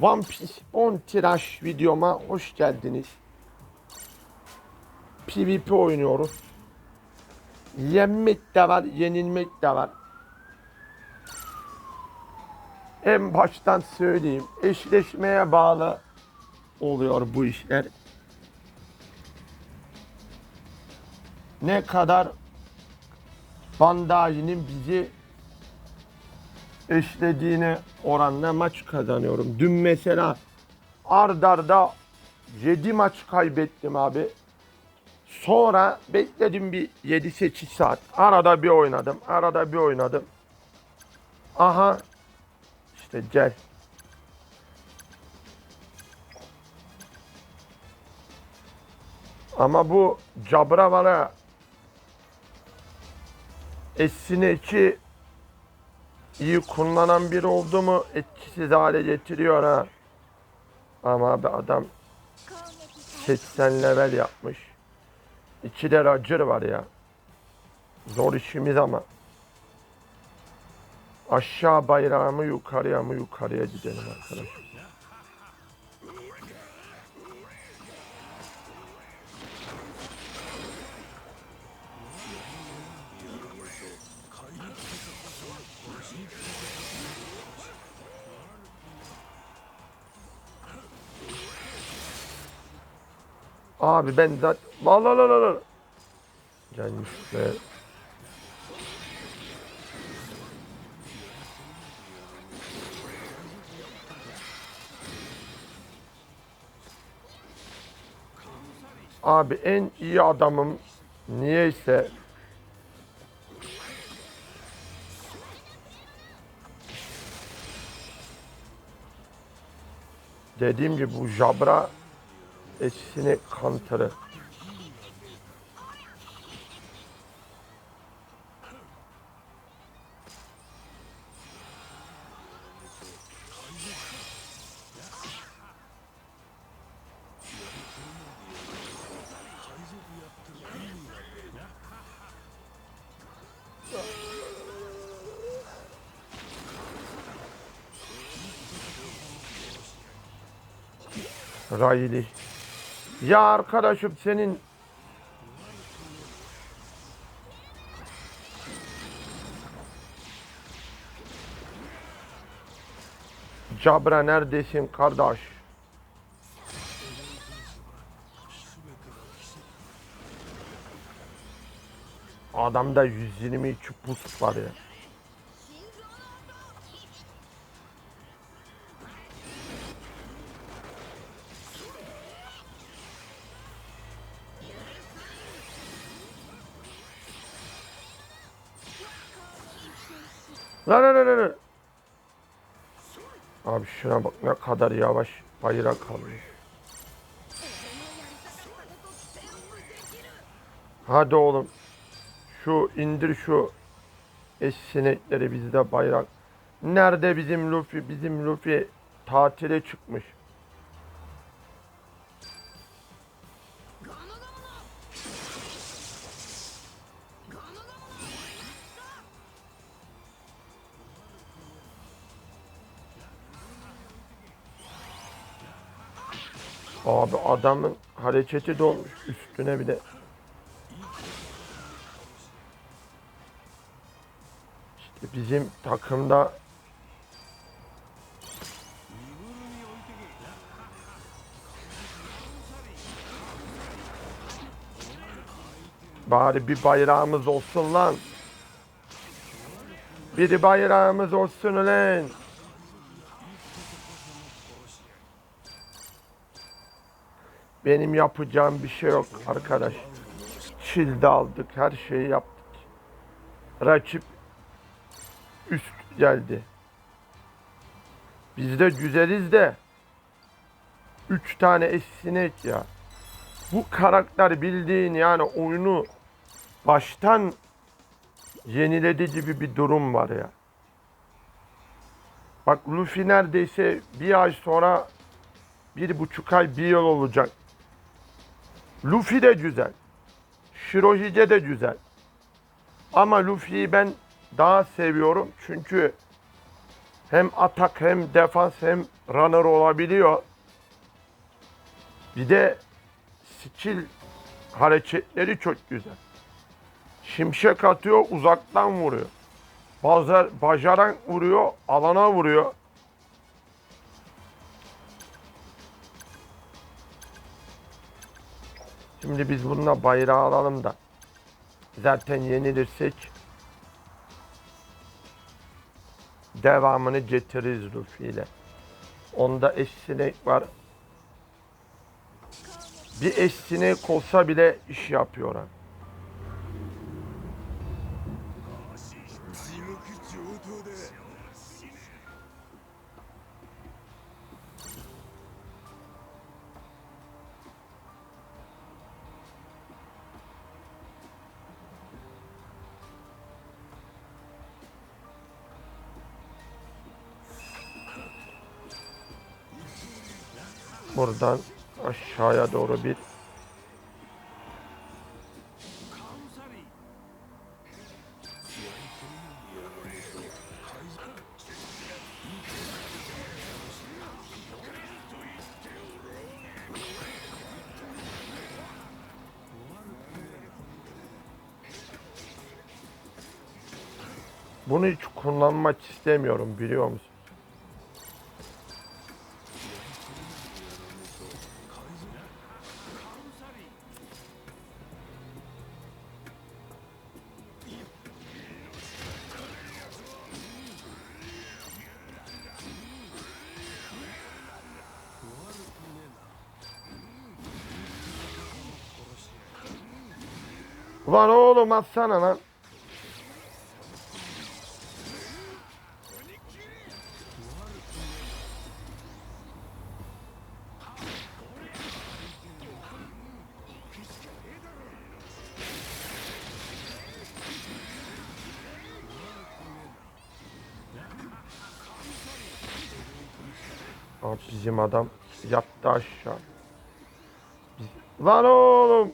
One Piece 10 tiraj videoma hoş geldiniz. PvP oynuyoruz. Yenmek de var, yenilmek de var. En baştan söyleyeyim, eşleşmeye bağlı oluyor bu işler. Ne kadar Bandai'nin bizi eşlediğine oranla maç kazanıyorum. Dün mesela ard arda 7 maç kaybettim abi. Sonra bekledim bir 7-8 saat. Arada bir oynadım. Arada bir oynadım. Aha. işte gel. Ama bu cabra bana Essine 2 iyi kullanan biri oldu mu etkisiz hale getiriyor ha. Ama abi adam 80 level yapmış. İki de Roger var ya. Zor işimiz ama. Aşağı bayrağı mı yukarıya mı yukarıya gidelim arkadaşlar. Abi ben zaten... La la la la la. Gelmiş be. Abi en iyi adamım niyeyse dediğim gibi bu Jabra eşini kantarı. Riley. Ya arkadaşım senin Cabra neredesin kardeş? Adamda 122 pus var ya. Lan lan lan lan. Abi şuna bak ne kadar yavaş bayrak kalıyor. Hadi oğlum. Şu indir şu eş sinekleri bizde bayrak. Nerede bizim Luffy? Bizim Luffy tatile çıkmış. Abi adamın hareketi dolmuş üstüne bir de. İşte bizim takımda Bari bir bayrağımız olsun lan. Bir bayrağımız olsun ulan. Benim yapacağım bir şey yok arkadaş. Çilde aldık, her şeyi yaptık. Rakip üst geldi. Biz de güzeliz de. Üç tane eşsinek ya. Bu karakter bildiğin yani oyunu baştan yeniledi gibi bir durum var ya. Bak Luffy neredeyse bir ay sonra bir buçuk ay bir yıl olacak. Luffy de güzel. Shirohige de güzel. Ama Luffy'yi ben daha seviyorum çünkü hem atak hem defans hem runner olabiliyor. Bir de skill hareketleri çok güzel. Şimşek atıyor, uzaktan vuruyor. Bazar, bacaran vuruyor, alana vuruyor. Şimdi biz bununla bayrağı alalım da. Zaten yenilirsek devamını getiririz Luffy ile. Onda eş sinek var. Bir eş sinek olsa bile iş yapıyor ha. Buradan aşağıya doğru bir Bunu hiç kullanmak istemiyorum biliyor musun? Ulan oğlum atsana lan. Abi bizim adam yattı aşağı. Biz- Lan oğlum.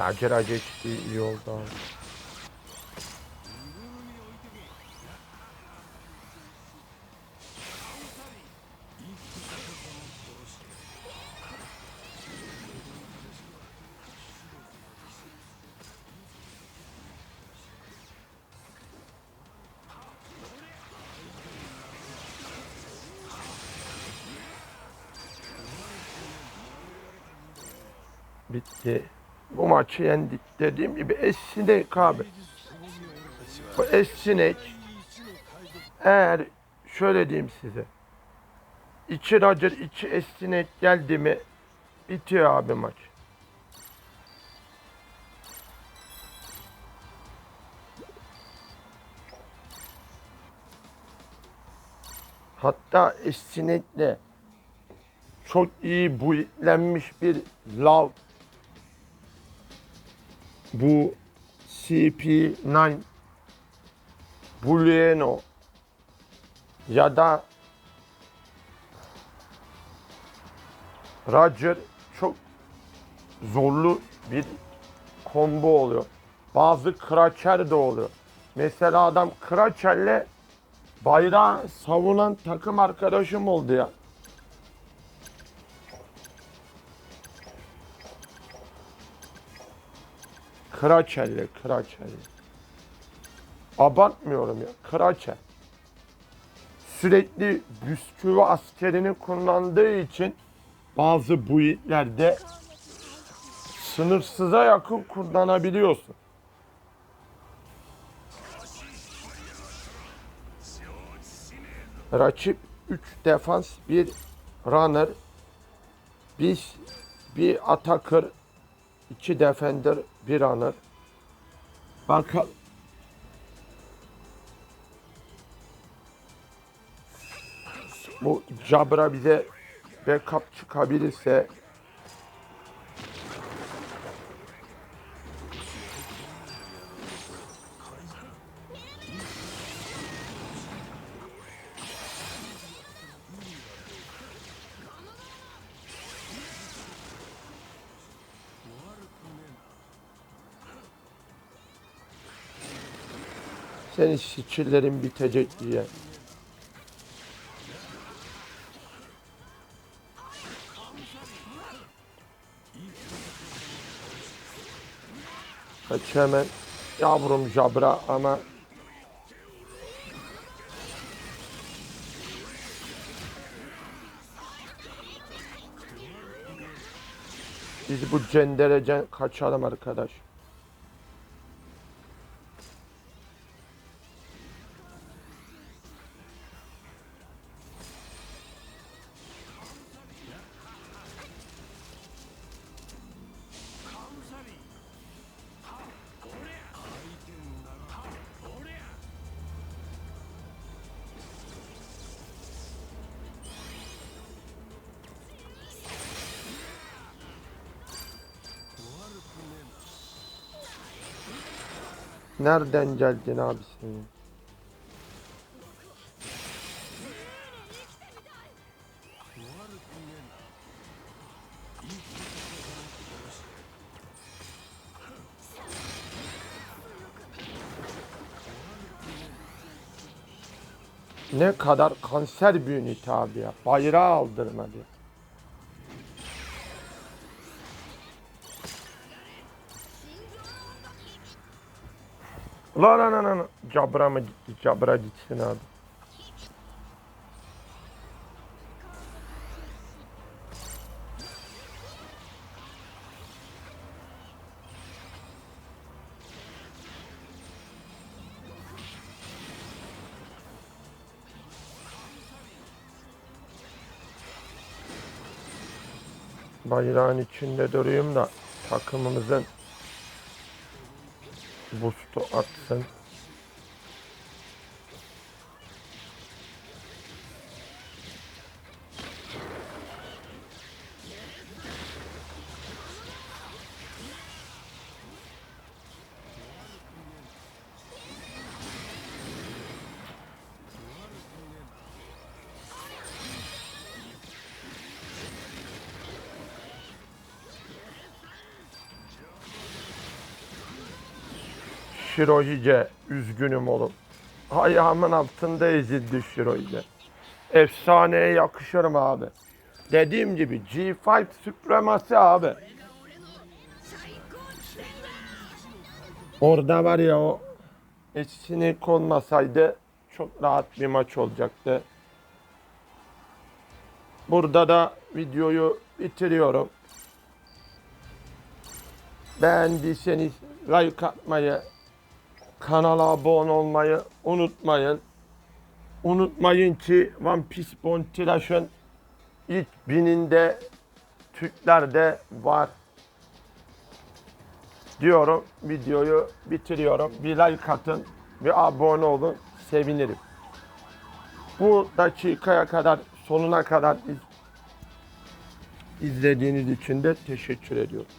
Macera geçti iyi oldu abi. Bitti. Bu maçı yendik. Dediğim gibi Esinek abi. Bu Esinek eğer şöyle diyeyim size. İçi Roger, içi Esinek geldi mi bitiyor abi maç. Hatta Esinek'le çok iyi builenmiş bir lav bu CP9 Booleano ya da Roger çok zorlu bir combo oluyor. Bazı Kracher de oluyor. Mesela adam Kracher'le bayrağı savunan takım arkadaşım oldu ya. Krakerli, krakerli. Abartmıyorum ya, kraker. Sürekli bisküvi askerini kullandığı için bazı buitlerde sınırsıza yakın kullanabiliyorsun. Rakip 3 defans, 1 runner, biz bir atakır 2 Defender, 1 Anır. Bakalım. Bu Cabra bize backup çıkabilirse senin skill'lerin bitecek diye. Kaç hemen yavrum Jabra ama Biz bu cenderecen kaçalım arkadaş. Nereden geldin abi senin? Ne kadar kanser bir ünite abi ya. Bayrağı aldırmadı. La la la la la. Cabra mı gitti? Cabra gitsin abi. Bayrağın içinde durayım da takımımızın boost'u atsın. Şirohice üzgünüm oğlum. Ayağımın altında ezildi Şirohice. Efsaneye yakışırım abi. Dediğim gibi G5 süpremasi abi. Orada var ya o eşini konmasaydı çok rahat bir maç olacaktı. Burada da videoyu bitiriyorum. Beğendiyseniz like atmayı, kanala abone olmayı unutmayın. Unutmayın ki One Piece Rush'ın ilk bininde Türkler de var. Diyorum videoyu bitiriyorum. Bir like atın, bir abone olun sevinirim. Bu dakikaya kadar sonuna kadar iz- izlediğiniz için de teşekkür ediyorum.